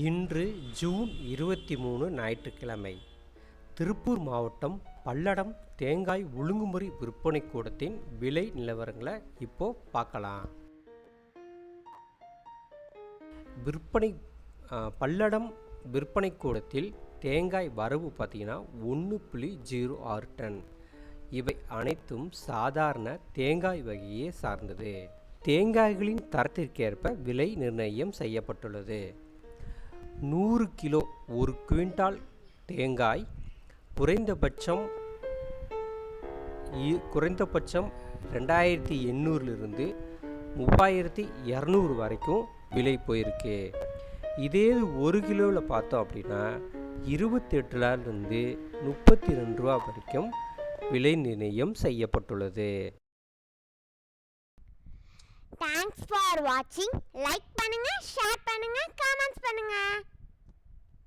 இன்று ஜூன் இருபத்தி மூணு ஞாயிற்றுக்கிழமை. திருப்பூர் மாவட்டம் பல்லடம் தேங்காய் ஒழுங்குமுறை விற்பனை கூடத்தின் விலை நிலவரங்களை இப்போ பார்க்கலாம். விற்பனை பல்லடம் விற்பனை கூடத்தில் தேங்காய் வரவு பார்த்தீங்கன்னா ஒன்று புள்ளி ஜீரோ ஆறு டன். இவை அனைத்தும் சாதாரண தேங்காய் வகையே சார்ந்தது. தேங்காய்களின் தரத்திற்கேற்ப விலை நிர்ணயம் செய்யப்பட்டுள்ளது. நூறு கிலோ ஒரு குவிண்டால் தேங்காய் குறைந்தபட்சம் குறைந்தபட்சம் ரெண்டாயிரத்தி எண்ணூறிலிருந்து மூவாயிரத்தி இரநூறு வரைக்கும் விலை போயிருக்கு. இதே ஒரு கிலோவில் பார்த்தோம் அப்படின்னா இருபத்தெட்டுலருந்து முப்பத்தி ரெண்டு ரூபா வரைக்கும் விலை நிர்ணயம் செய்யப்பட்டுள்ளது. தேங்க்ஸ் ஃபார் வாட்சிங் லைக் பண்ணுங்க ஷேர்